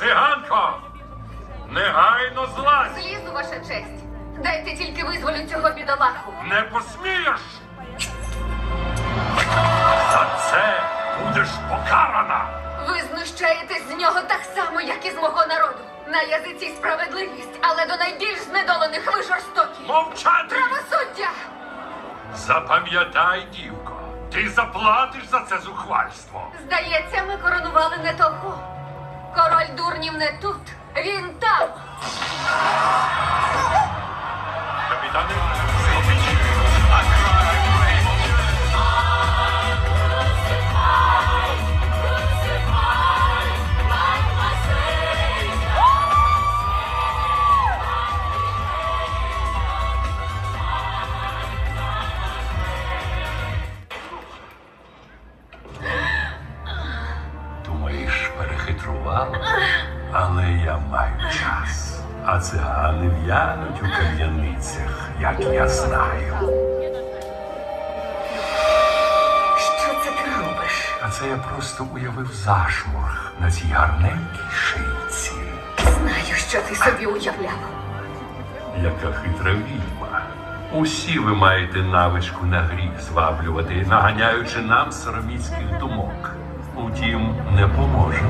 циганко! Негайно злазь! Злізу, ваша честь. Дайте тільки визволю цього бідолаху. Не посмієш! За це будеш покарана! Ви знущаєтесь з нього так само, як і з мого народу. На язиці справедливість, але до найбільш знедолених ви жорстокі. Мовчати! Правосуддя! Запам'ятай, дівко, ти заплатиш за це зухвальство. Здається, ми коронували не того. Король дурнів не тут. Він там. Капітане, Але я маю час. А цигани в'януть у кам'яницях, як я знаю. Що це ти робиш? А це я просто уявив зашморг на цій гарненькій шийці. Знаю, що ти собі уявляв. Яка хитра відьма. Усі ви маєте навичку на гріх зваблювати, наганяючи нам сороміцьких думок. Утім, не поможе.